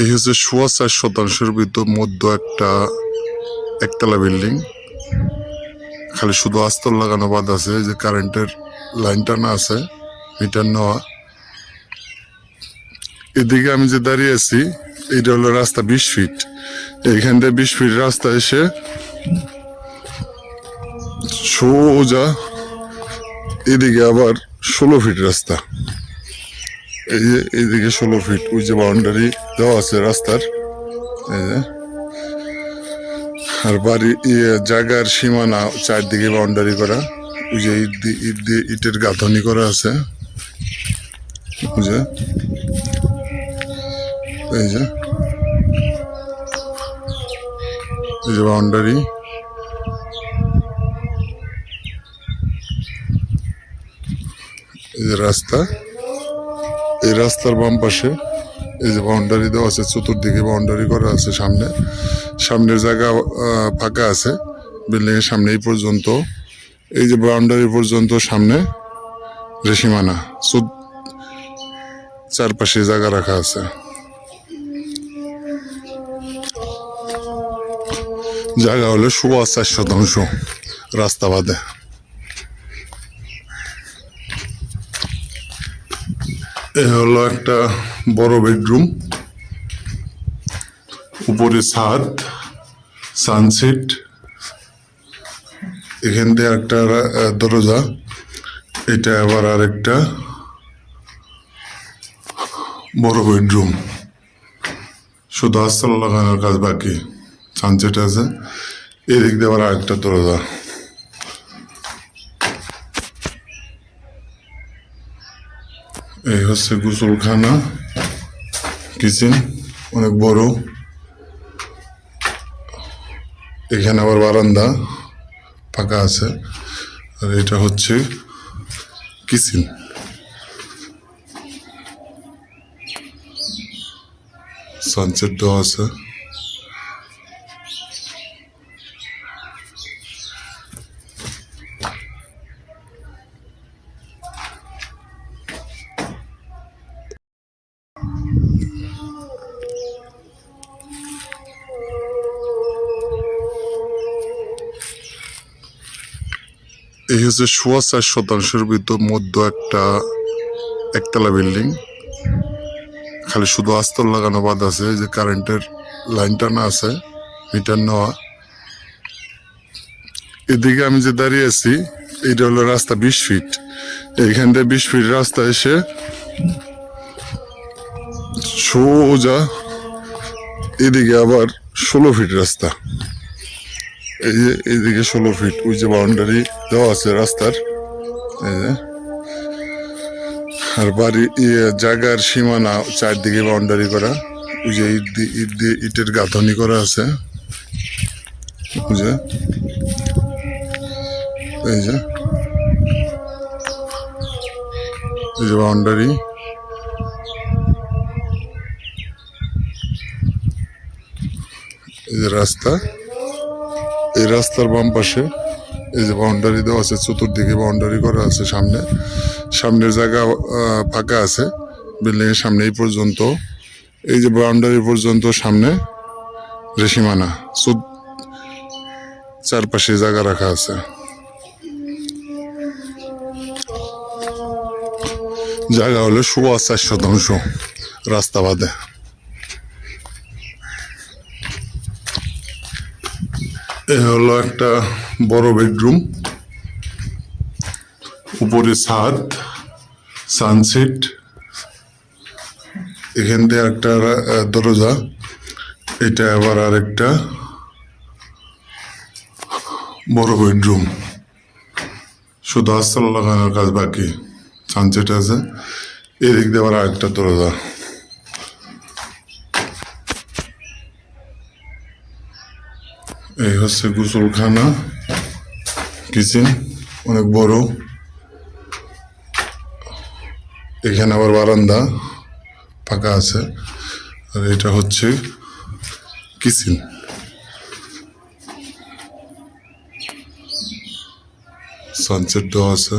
এই হচ্ছে সোয়া চার শতাংশের ভিতর মধ্য একটা একতলা বিল্ডিং। খালি শুধু আস্তর লাগানো বাদ আছে যে কারেন্টের লাইন টানা আছে, মিটার নেওয়া। এদিকে আমি যে দাঁড়িয়ে আছি এইটা হলো রাস্তা বিশ ফিট। এইখান থেকে বিশ ফিট রাস্তা এসে সোজা এদিকে আবার ষোলো ফিট রাস্তা। এই যে এইদিকে ষোলো ফিট ওই যে বাউন্ডারি দেওয়া আছে রাস্তার আর বাড়ি জায়গার সীমানা চারদিকে বাউন্ডারি করা, ওই যে ইট দিয়ে ইট দিয়ে ইটের গাঁথনি করা আছে এই যে। এই যে বাউন্ডারি এই যে রাস্তা। এই রাস্তার বাম পাশে এই যে বাউন্ডারি দেওয়া আছে, চতুর্দিকে বাউন্ডারি করা আছে সামনে। সামনের জায়গা ফাঁকা আছে বিল্ডিং এর সামনে এই পর্যন্ত। এই যে বাউন্ডারি পর্যন্ত সামনে রেশিমানা চারপাশে জায়গা রাখা আছে। জায়গা হলো সোয়া চার শতাংশ রাস্তা বাদে। এ হলো একটা বড় বেডরুম। উপরে ছাদ, সানসেট, এখান দিয়ে একটা দরজা, এটা আবার আরেকটা বড় বেডরুম। শুধু আস্তাল লাগানোর কাজ বাকি, সানসেট আছে। এদিক দিয়ে আবার আরেকটা দরজা। এই হচ্ছে গোসলখানা কিচেন অনেক বড়। এখানে আবার বারান্দা ফাঁকা আছে। আর এটা হচ্ছে কিচেন সানসেট দেওয়া আছে। এই হচ্ছে সোয়া চার শতাংশের ভিতর মধ্য একটা একতলা বিল্ডিং। খালি শুধু আস্তর লাগানো বাদ আছে যে কারেন্টের লাইন টানা আছে মিটার নেওয়া। এদিকে আমি যে দাঁড়িয়ে আছি এইটা হলো রাস্তা বিশ ফিট। এইখান থেকে বিশ ফিট রাস্তা এসে সোজা এদিকে আবার ষোলো ফিট রাস্তা। এই যে, এইদিকে ষোলো ফিট ওই যে বাউন্ডারি দেওয়া আছে রাস্তার, এই আর বাড়ি জায়গার সীমানা চারদিকে বাউন্ডারি করা, ওই যে ইট দিয়ে ইট দিয়ে ইটের গাঁথনি করা আছে। বুঝে এই যে। এই যে বাউন্ডারি রাস্তা। এই রাস্তার বাম পাশে এই যে বাউন্ডারি দেওয়া আছে, চতুর্দিকে বাউন্ডারি করা আছে সামনে। সামনের জায়গা ফাঁকা আছে বিল্ডিং এর সামনে এই পর্যন্ত। এই যে বাউন্ডারি পর্যন্ত সামনে রেশিমানা চারপাশে জায়গা রাখা আছে। জায়গা হলো সোয়া চার শতাংশ রাস্তা বাদে। এ হলো একটা বড় বেডরুম। উপরে ছাদ, সানসেট। এখান দিয়ে একটা দরজা। এটা আবার আরেকটা বড় বেডরুম। শুধু আস্তলা কাজ বাকি। সানসেট আছে। এদিক দিয়ে আবার আরেকটা দরজা। এই হচ্ছে গোসলখানা কিচেন অনেক বড়। এখানে আবার বারান্দা ফাঁকা আছে। আর এটা হচ্ছে কিচেন সানসেট আছে।